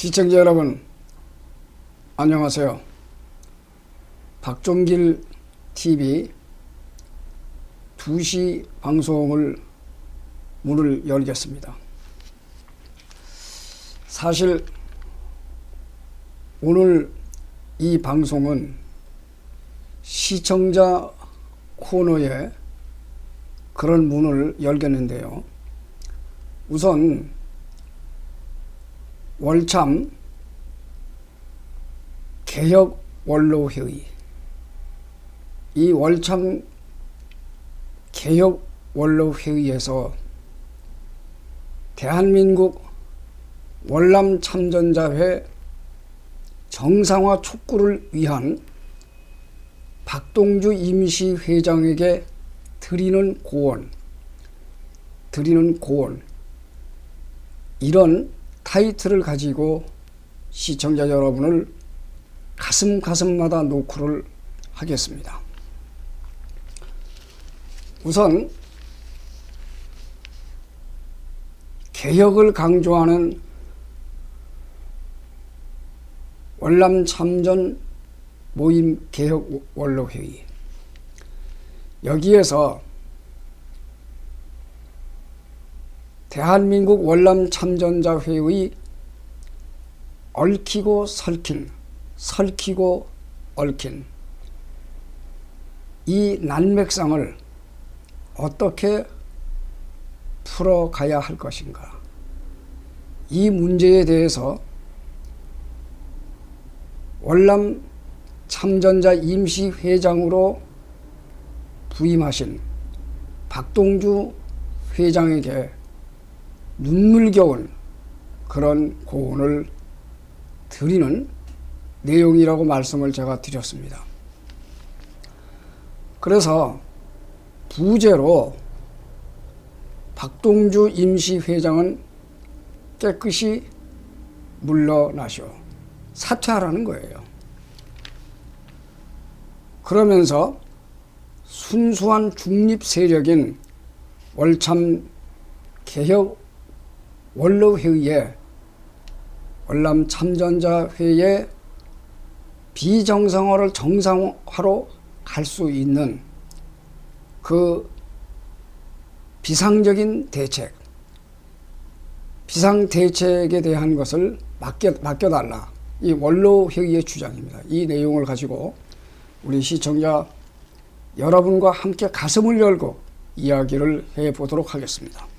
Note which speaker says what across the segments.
Speaker 1: 시청자 여러분, 안녕하세요. 박종길 TV 2시 방송을 문을 열겠습니다. 사실 오늘 이 방송은 시청자 코너에 그런 문을 열겠는데요. 우선 월참 개혁 원로 회의. 이 월참 개혁 원로 회의에서 대한민국 월남 참전자회 정상화 촉구를 위한 박동주 임시 회장에게 드리는 고언, 드리는 고언, 이런 타이틀을 가지고 시청자 여러분을 가슴 가슴마다 노크를 하겠습니다. 우선 개혁을 강조하는 월남 참전 모임 개혁 원로 회의 여기에서 대한민국 월남 참전자 회의 얽히고 설킨 설키고 얽힌 이 난맥상을 어떻게 풀어가야 할 것인가? 이 문제에 대해서 월남 참전자 임시회장으로 부임하신 박동주 회장에게 눈물겨운 그런 고언을 드리는 내용이라고 말씀을 제가 드렸습니다. 그래서 부제로 박동주 임시회장은 깨끗이 물러나시오. 사퇴하라는 거예요. 그러면서 순수한 중립 세력인 월참 개혁 원로회의에 월남 참전자회의 비정상화를 정상화로 갈 수 있는 그 비상적인 대책, 비상 대책에 대한 것을 맡겨, 맡겨달라. 이 원로회의의 주장입니다. 이 내용을 가지고 우리 시청자 여러분과 함께 가슴을 열고 이야기를 해 보도록 하겠습니다.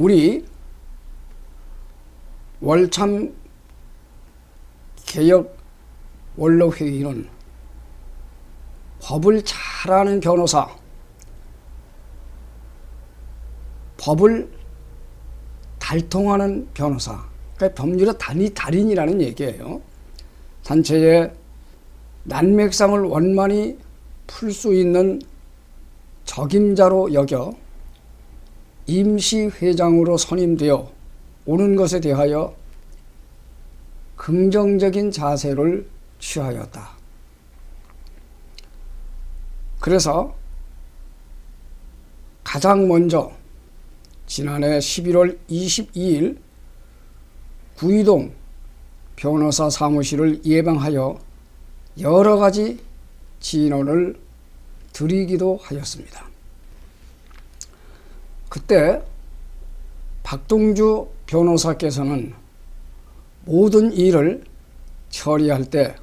Speaker 1: 우리 월참 개혁 원로회의는 법을 잘 아는 변호사, 법을 달통하는 변호사, 그러니까 법률의 단위 달인이라는 얘기예요. 단체의 난맥상을 원만히 풀 수 있는 적임자로 여겨 임시회장으로 선임되어 오는 것에 대하여 긍정적인 자세를 취하였다. 그래서 가장 먼저 지난해 11월 22일 구이동 변호사 사무실을 예방하여 여러 가지 진언을 드리기도 하였습니다. 그때 박동주 변호사께서는 모든 일을 처리할 때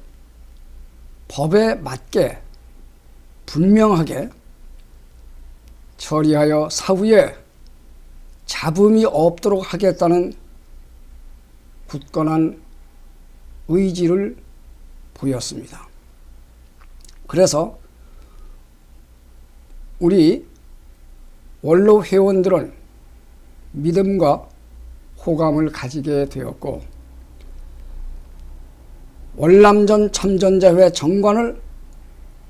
Speaker 1: 법에 맞게 분명하게 처리하여 사후에 잡음이 없도록 하겠다는 굳건한 의지를 보였습니다. 그래서 우리 원로 회원들은 믿음과 호감을 가지게 되었고 월남전 참전자회 정관을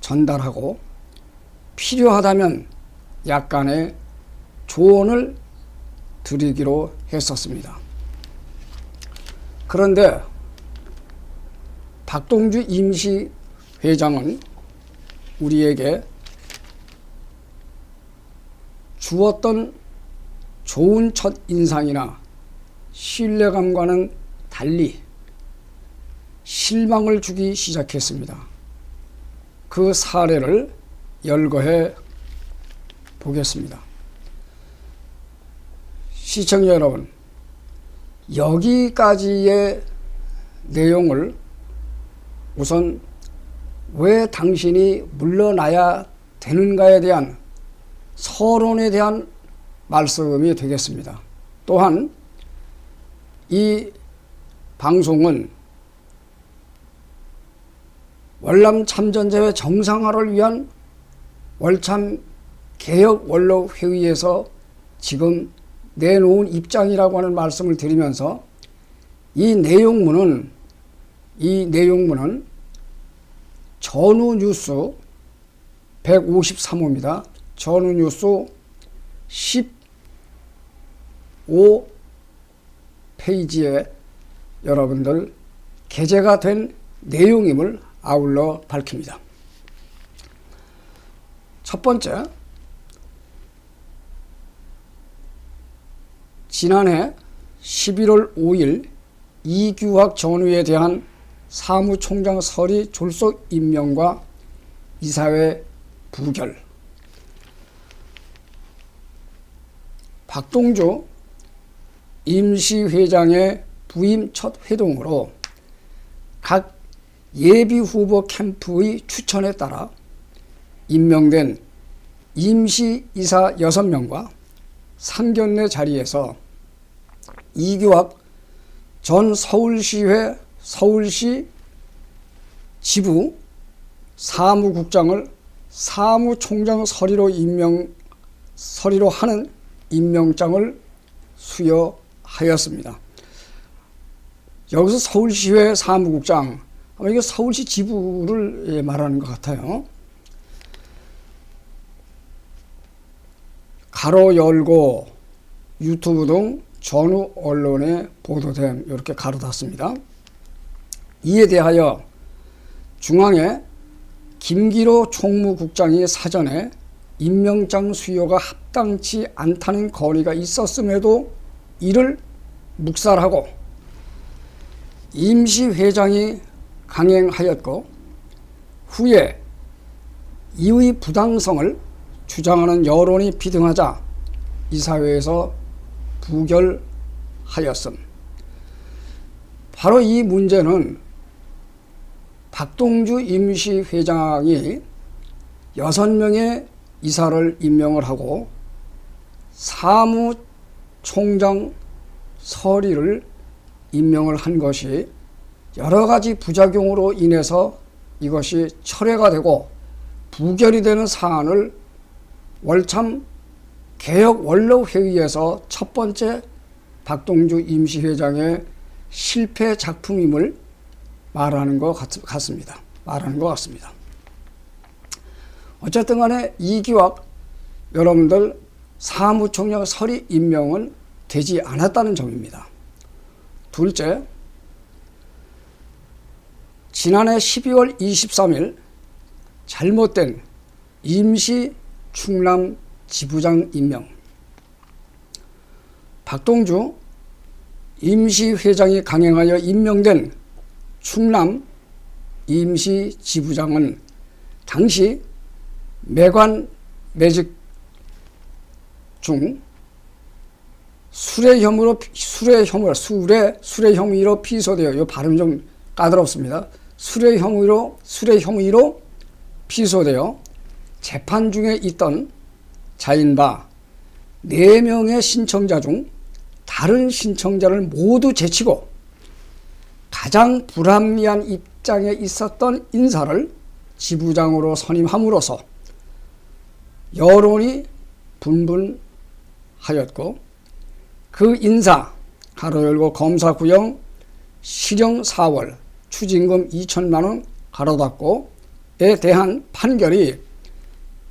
Speaker 1: 전달하고 필요하다면 약간의 조언을 드리기로 했었습니다. 그런데 박동주 임시 회장은 우리에게 주었던 좋은 첫 인상이나 신뢰감과는 달리 실망을 주기 시작했습니다. 그 사례를 열거해 보겠습니다. 시청자 여러분, 여기까지의 내용을 우선 왜 당신이 물러나야 되는가에 대한 서론에 대한 말씀이 되겠습니다. 또한 이 방송은 월남 참전제회 정상화를 위한 월참 개혁 원로 회의에서 지금 내놓은 입장이라고 하는 말씀을 드리면서 이 내용문은 이 내용문은 전후 뉴스 153호입니다. 전후 뉴스 15페이지에 여러분들 게재가 된 내용임을 아울러 밝힙니다. 첫 번째, 지난해 11월 5일 이규학 전후에 대한 사무총장 서리 졸속 임명과 이사회 부결 박동주 임시회장의 부임 첫 회동으로 각 예비 후보 캠프의 추천에 따라 임명된 임시 이사 6명과 상견례 자리에서 이규학 전 서울시회 서울시 지부 사무국장을 사무총장 서리로 임명 서리로 하는 임명장을 수여하였습니다. 여기서 서울시회 사무국장 아마 이게 서울시 지부를 예, 말하는 것 같아요. 가로 열고 유튜브 등 전후 언론에 보도됨 이렇게 가로 닫습니다. 이에 대하여 중앙에 김기로 총무국장이 사전에 임명장 수요가 합당치 않다는 건의가 있었음에도 이를 묵살하고 임시회장이 강행하였고 후에 이의 부당성을 주장하는 여론이 비등하자 이사회에서 부결하였음. 바로 이 문제는 박동주 임시회장이 여섯 명의 이사를 임명을 하고 사무총장 서리를 임명을 한 것이 여러 가지 부작용으로 인해서 이것이 철회가 되고 부결이 되는 사안을 월참 개혁 원로 회의에서 첫 번째 박동주 임시회장의 실패 작품임을 말하는 것 같 습니다. 말하는 것 같습니다. 어쨌든 간에 이기학 여러분들 사무총장 서리 임명은 되지 않았다는 점입니다. 둘째, 지난해 12월 23일 잘못된 임시 충남 지부장 임명. 박동주 임시회장이 강행하여 임명된 충남 임시지부장은 당시 매관 매직 중 술의 혐의로 술의 혐의로 술의 술의 혐의로 피소되어 이 발음 좀 까다롭습니다. 술의 혐의로 술의 혐의로 피소되어 재판 중에 있던 자인 바 4명의 신청자 중 다른 신청자를 모두 제치고 가장 불합리한 입장에 있었던 인사를 지부장으로 선임함으로써 여론이 분분하였고 그 인사 가로 열고 검사 구형 실형 4월 추징금 2천만 원 가로 닫고에 대한 판결이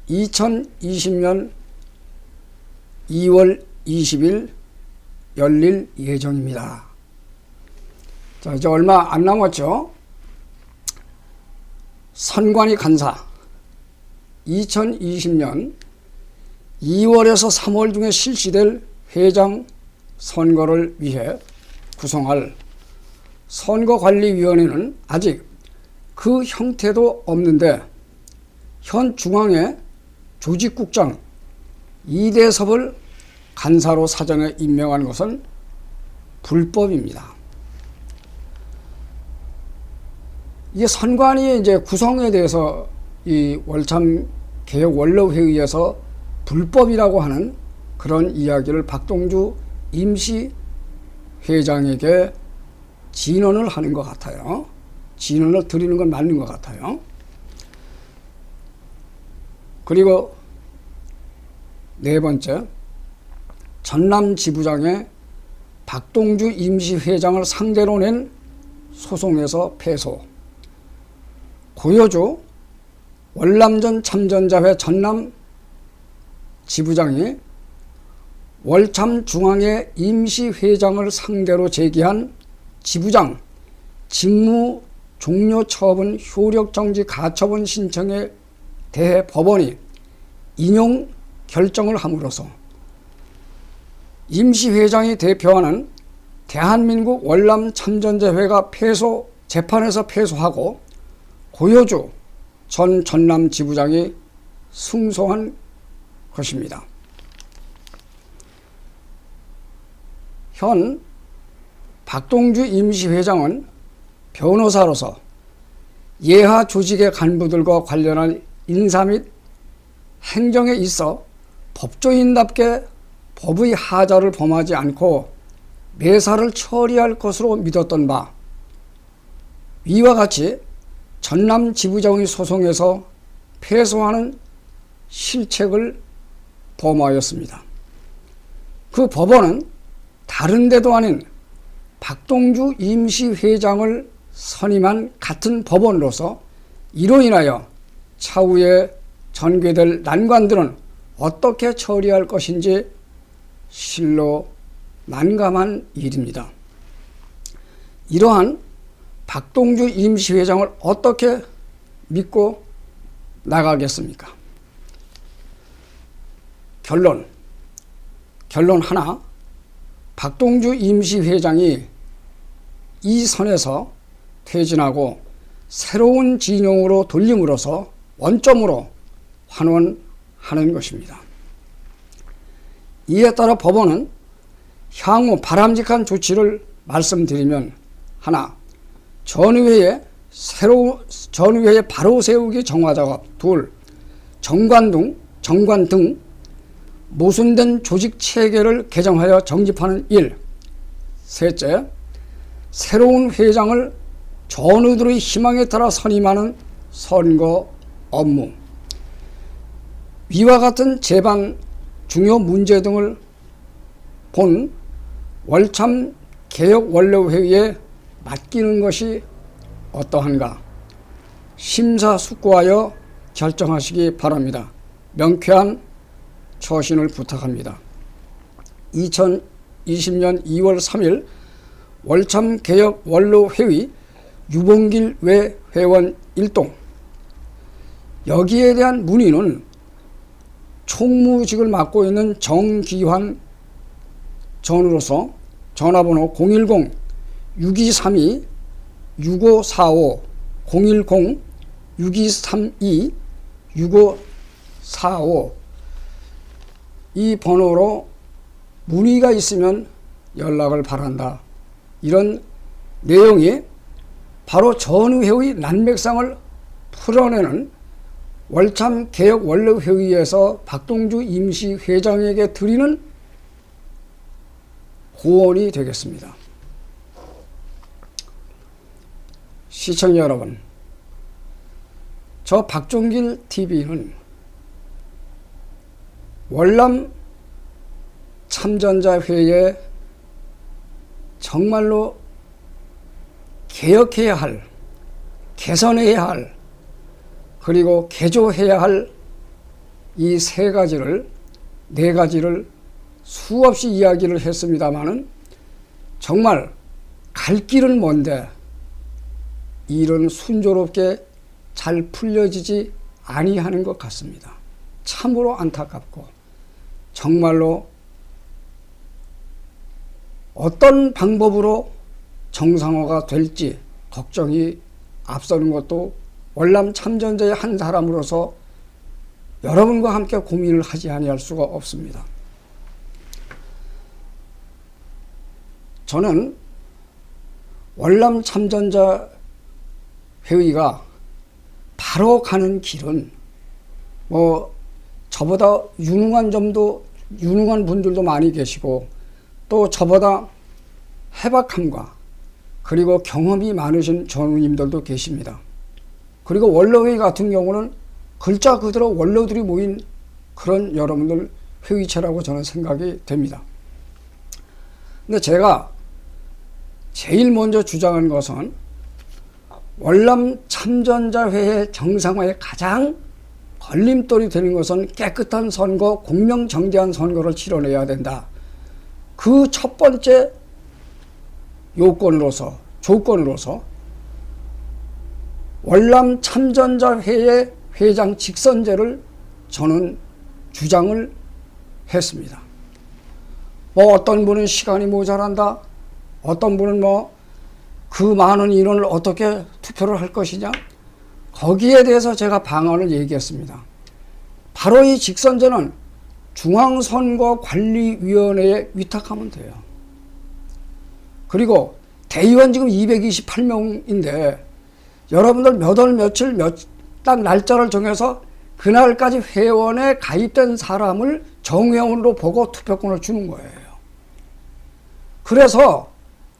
Speaker 1: 2020년 2월 20일 열릴 예정입니다. 자, 이제 얼마 안 남았죠? 선관위 간사 2020년 2월에서 3월 중에 실시될 회장 선거를 위해 구성할 선거관리위원회는 아직 그 형태도 없는데 현 중앙의 조직국장 이대섭을 간사로 사전에 임명한 것은 불법입니다. 이게 선관위의 이제 구성에 대해서 이 월참 개혁 원로 회의에서 불법이라고 하는 그런 이야기를 박동주 임시 회장에게 진언을 하는 것 같아요. 진언을 드리는 건 맞는 것 같아요. 그리고 네 번째, 전남 지부장의 박동주 임시회장을 상대로 낸 소송에서 패소. 고효주 월남전 참전자회 전남 지부장이 월참 중앙회 임시회장을 상대로 제기한 지부장 직무 종료 처분 효력 정지 가처분 신청에 대해 법원이 인용 결정을 함으로써 임시회장이 대표하는 대한민국 월남 참전자회가 패소 재판에서 패소하고 고효주 전 전남 지부장이 승소한 것입니다. 현 박동주 임시회장은 변호사로서 예하 조직의 간부들과 관련한 인사 및 행정에 있어 법조인답게 법의 하자를 범하지 않고 매사를 처리할 것으로 믿었던 바 위와 같이 전남 지부장의 소송에서 패소하는 실책을 범하였습니다. 그 법원은 다른 데도 아닌 박동주 임시회장을 선임한 같은 법원으로서 이로 인하여 차후에 전개될 난관들은 어떻게 처리할 것인지 실로 난감한 일입니다. 이러한 박동주 임시회장을 어떻게 믿고 나가겠습니까? 결론. 결론 하나. 박동주 임시회장이 이 선에서 퇴진하고 새로운 진영으로 돌림으로써 원점으로 환원하는 것입니다. 이에 따라 법원은 향후 바람직한 조치를 말씀드리면 하나 전의회의 새로 전의회의 바로 세우기 정화 작업 둘 정관 등 정관 등 모순된 조직 체계를 개정하여 정집하는 일. 셋째 새로운 회장을 전우들의 희망에 따라 선임하는 선거 업무. 위와 같은 제방 중요 문제 등을 본 월참 개혁 원로회의에 맡기는 것이 어떠한가 심사숙고하여 결정하시기 바랍니다. 명쾌한 처신을 부탁합니다. 2020년 2월 3일 월참 개혁 원로 회의 유봉길 외 회원 1동 여기에 대한 문의는 총무직을 맡고 있는 정기환 전으로서 전화번호 010 6232 6545 010 6232 6545 이 번호로 문의가 있으면 연락을 바란다. 이런 내용이 바로 전후회의 난맥상을 풀어내는 월참 개혁 원로회의에서 박동주 임시회장에게 드리는 고언이 되겠습니다. 시청자 여러분, 저 박종길 TV는 월남 참전자회에 정말로 개혁해야 할, 개선해야 할, 그리고 개조해야 할 이 세 가지를, 네 가지를 수없이 이야기를 했습니다마는 정말 갈 길은 먼데 일은 순조롭게 잘 풀려지지 아니하는 것 같습니다. 참으로 안타깝고 정말로 어떤 방법으로 정상화가 될지 걱정이 앞서는 것도 월남 참전자의 한 사람으로서 여러분과 함께 고민을 하지 아니할 수가 없습니다. 저는 월남 참전자 회의가 바로 가는 길은 뭐 저보다 유능한 점도 유능한 분들도 많이 계시고 또 저보다 해박함과 그리고 경험이 많으신 전우님들도 계십니다. 그리고 원로회의 같은 경우는 글자 그대로 원로들이 모인 그런 여러분들 회의체라고 저는 생각이 됩니다. 근데 제가 제일 먼저 주장한 것은 월남 참전자회의 정상화에 가장 걸림돌이 되는 것은 깨끗한 선거, 공명정대한 선거를 치러내야 된다. 그 첫 번째 요건으로서, 조건으로서 월남 참전자회의 회장 직선제를 저는 주장을 했습니다. 뭐 어떤 분은 시간이 모자란다. 어떤 분은 뭐 그 많은 인원을 어떻게 투표를 할 것이냐. 거기에 대해서 제가 방안을 얘기했습니다. 바로 이 직선제는 중앙선거관리위원회에 위탁하면 돼요. 그리고 대의원 지금 228명인데 여러분들 몇 월 며칠 몇딱 날짜를 정해서 그날까지 회원에 가입된 사람을 정회원으로 보고 투표권을 주는 거예요. 그래서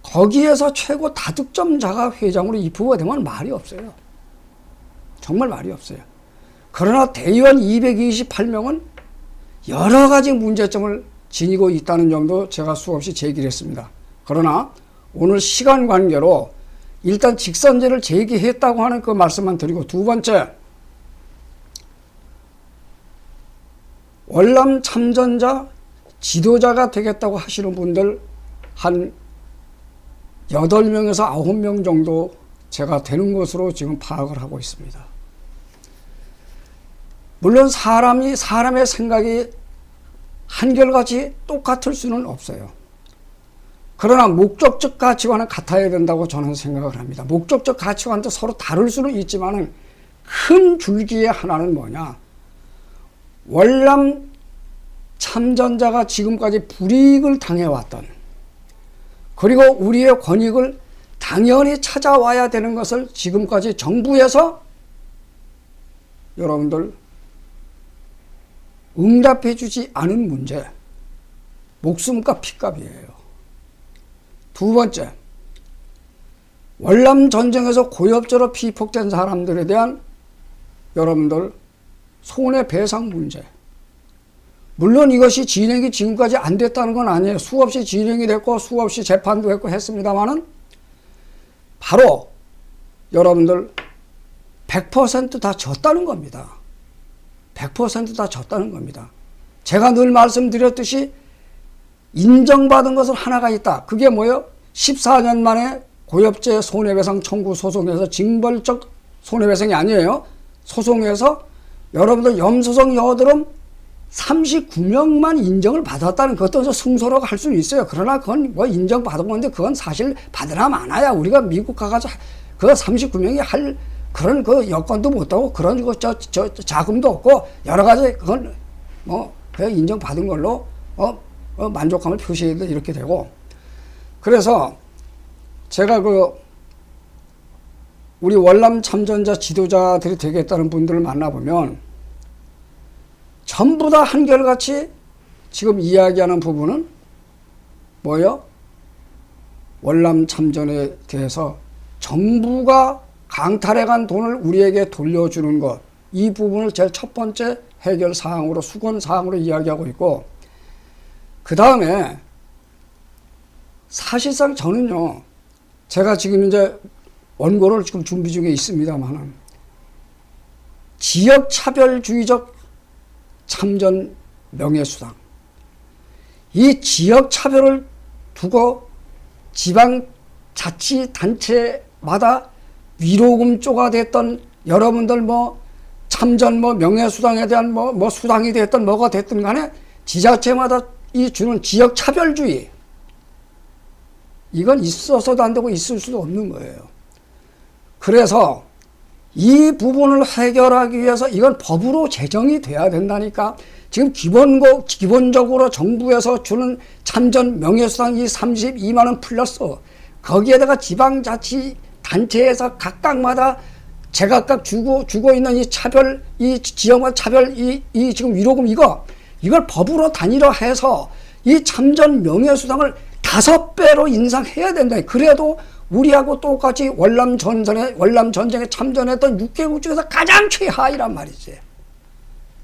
Speaker 1: 거기에서 최고 다득점자가 회장으로 입후보가 되면 말이 없어요. 정말 말이 없어요. 그러나 대의원 228명은 여러 가지 문제점을 지니고 있다는 점도 제가 수없이 제기를 했습니다. 그러나 오늘 시간 관계로 일단 직선제를 제기했다고 하는 그 말씀만 드리고 두 번째 월남 참전자 지도자가 되겠다고 하시는 분들 한 8명에서 9명 정도 제가 되는 것으로 지금 파악을 하고 있습니다. 물론 사람이 사람의 생각이 한결같이 똑같을 수는 없어요. 그러나 목적적 가치관은 같아야 된다고 저는 생각을 합니다. 목적적 가치관도 서로 다를 수는 있지만은 큰 줄기의 하나는 뭐냐? 월남 참전자가 지금까지 불이익을 당해왔던 그리고 우리의 권익을 당연히 찾아와야 되는 것을 지금까지 정부에서 여러분들 응답해 주지 않은 문제, 목숨과 피값이에요. 두 번째, 월남 전쟁에서 고엽제로 피폭된 사람들에 대한 여러분들 손해배상 문제. 물론 이것이 진행이 지금까지 안 됐다는 건 아니에요. 수없이 진행이 됐고 수없이 재판도 했고 했습니다만은 바로 여러분들 100%다 졌다는 겁니다. 100%다 졌다는 겁니다. 제가 늘 말씀드렸듯이 인정받은 것은 하나가 있다. 그게 뭐예요? 14년 만에 고엽제 손해배상 청구 소송에서 징벌적 손해배상이 아니에요. 소송에서 여러분들 염소성 여드름 39명만 인정을 받았다는 것도 승소라고 할 수는 있어요. 그러나 그건 뭐 인정받은 건데 그건 사실 받으나 마나야 우리가 미국 가가지고 그 39명이 할 그런 그 여건도 못하고 그런 그 저, 저, 자금도 없고 여러 가지 그건 뭐 그냥 인정받은 걸로 어, 어 만족감을 표시해도 이렇게 되고 그래서 제가 그 우리 월남 참전자 지도자들이 되겠다는 분들을 만나보면 전부 다 한결같이 지금 이야기하는 부분은 뭐요? 월남 참전에 대해서 정부가 강탈해 간 돈을 우리에게 돌려주는 것. 이 부분을 제일 첫 번째 해결 사항으로, 수건 사항으로 이야기하고 있고, 그 다음에 사실상 저는요, 제가 지금 이제 원고를 지금 준비 중에 있습니다만은, 지역차별주의적 참전 명예수당. 이 지역 차별을 두고 지방 자치 단체마다 위로금 쪼가 됐던 여러분들 뭐 참전 뭐 명예수당에 대한 뭐, 뭐 수당이 됐던 뭐가 됐든 간에 지자체마다 이 주는 지역 차별주의. 이건 있어서도 안 되고 있을 수도 없는 거예요. 그래서 이 부분을 해결하기 위해서 이건 법으로 제정이 돼야 된다니까. 지금 기본고, 기본적으로 정부에서 주는 참전 명예수당 이 32만 원 플러스 거기에다가 지방자치 단체에서 각각마다 제각각 주고 주고 있는 이 차별 이 지역마다 차별 이, 이 지금 위로금 이거 이걸 법으로 단일화해서 이 참전 명예수당을 다섯 배로 인상해야 된다. 그래도 우리하고 똑같이 월남 전선에 월남 전쟁에 참전했던 6개국 중에서 가장 최하위란 말이지.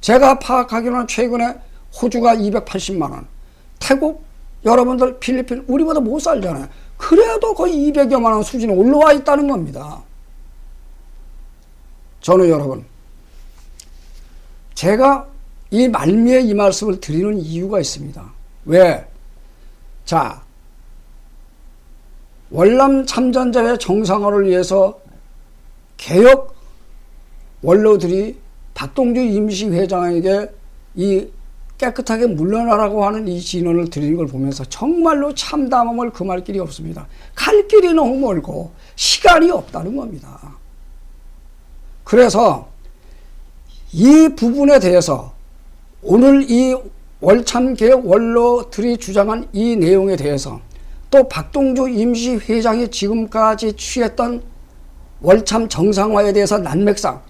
Speaker 1: 제가 파악하기로는 최근에 호주가 280만 원, 태국 여러분들 필리핀 우리보다 못 살잖아요. 그래도 거의 200여만 원 수준에 올라와 있다는 겁니다. 저는 여러분, 제가 이 말미에 이 말씀을 드리는 이유가 있습니다. 왜? 자, 월남 참전자의 정상화를 위해서 개혁 원로들이 박동주 임시회장에게 이 깨끗하게 물러나라고 하는 이 진언을 드리는 걸 보면서 정말로 참담함을 금할 길이 없습니다. 갈 길이 너무 멀고 시간이 없다는 겁니다. 그래서 이 부분에 대해서 오늘 이 월참개혁 원로들이 주장한 이 내용에 대해서 또 박동주 임시회장이 지금까지 취했던 월참 정상화에 대해서 난맥상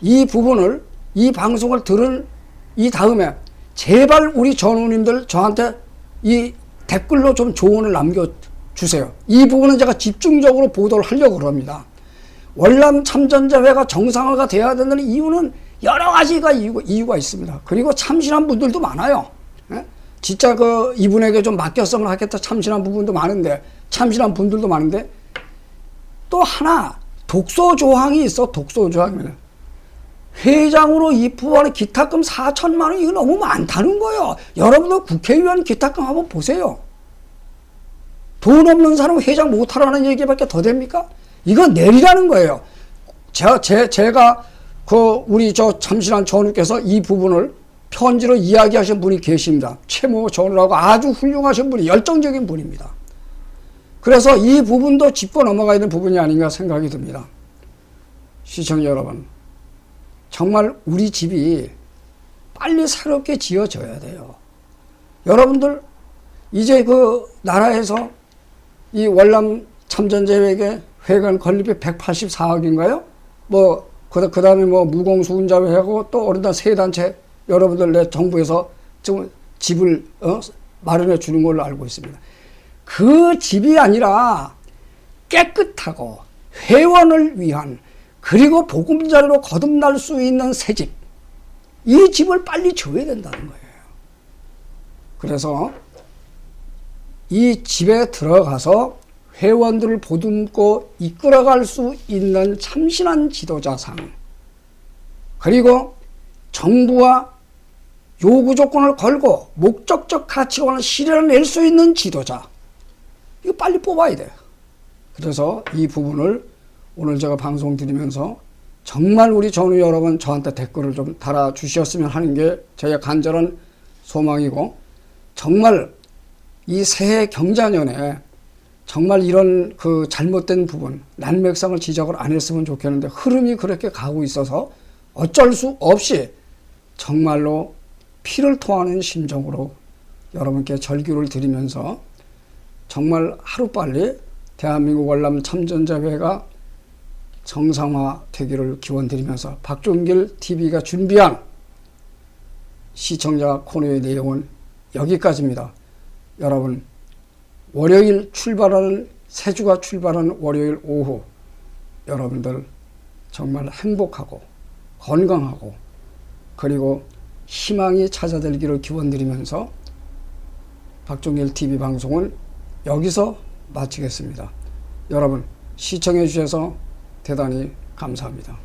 Speaker 1: 이 부분을 이 방송을 들은 이 다음에 제발 우리 전우님들 저한테 이 댓글로 좀 조언을 남겨주세요. 이 부분은 제가 집중적으로 보도를 하려고 그럽니다. 월남 참전자회가 정상화가 돼야 되는 이유는 여러 가지가 이유가 있습니다. 그리고 참신한 분들도 많아요. 예? 진짜 그 이분에게 좀 맡겼으면 하겠다 참신한 부분도 많은데 참신한 분들도 많은데 또 하나 독소 조항이 있어 독소 조항이면 회장으로 입후하는 기타금 4천만 원 이거 너무 많다는 거예요. 여러분들 국회의원 기타금 한번 보세요. 돈 없는 사람 회장 못하라는 얘기밖에 더 됩니까? 이건 내리라는 거예요. 제가, 제, 제가 그 우리 저 참신한 전우께서 이 부분을 편지로 이야기하신 분이 계십니다. 최모 전우라고 아주 훌륭하신 분이 열정적인 분입니다. 그래서 이 부분도 짚고 넘어가야 되는 부분이 아닌가 생각이 듭니다. 시청자 여러분, 정말 우리 집이 빨리 새롭게 지어져야 돼요. 여러분들, 이제 그 나라에서 이 월남 참전제에게 회관 건립비 184억인가요? 뭐, 그, 그 다음에 뭐 무공수운자회하고 또 어른단 세 단체 여러분들 내 정부에서 좀 집을 어? 마련해 주는 걸로 알고 있습니다. 그 집이 아니라 깨끗하고 회원을 위한 그리고 보금자리로 거듭날 수 있는 새 집. 이 집을 빨리 줘야 된다는 거예요. 그래서 이 집에 들어가서 회원들을 보듬고 이끌어갈 수 있는 참신한 지도자상 그리고 정부와 요구 조건을 걸고 목적적 가치관을 실현해낼 수 있는 지도자 이거 빨리 뽑아야 돼요. 그래서 이 부분을 오늘 제가 방송 드리면서 정말 우리 전우 여러분 저한테 댓글을 좀 달아주셨으면 하는 게 저의 간절한 소망이고 정말 이 새해 경자년에 정말 이런 그 잘못된 부분, 난맥상을 지적을 안 했으면 좋겠는데 흐름이 그렇게 가고 있어서 어쩔 수 없이 정말로 피를 토하는 심정으로 여러분께 절규를 드리면서 정말 하루빨리 대한민국 월남 참전자회가 정상화 되기를 기원드리면서 박종길 TV가 준비한 시청자 코너의 내용은 여기까지입니다. 여러분 월요일 출발하는 세주가 출발하는 월요일 오후 여러분들 정말 행복하고 건강하고 그리고 희망이 찾아들기를 기원드리면서 박종일 TV 방송은 여기서 마치겠습니다. 여러분 시청해 주셔서 대단히 감사합니다.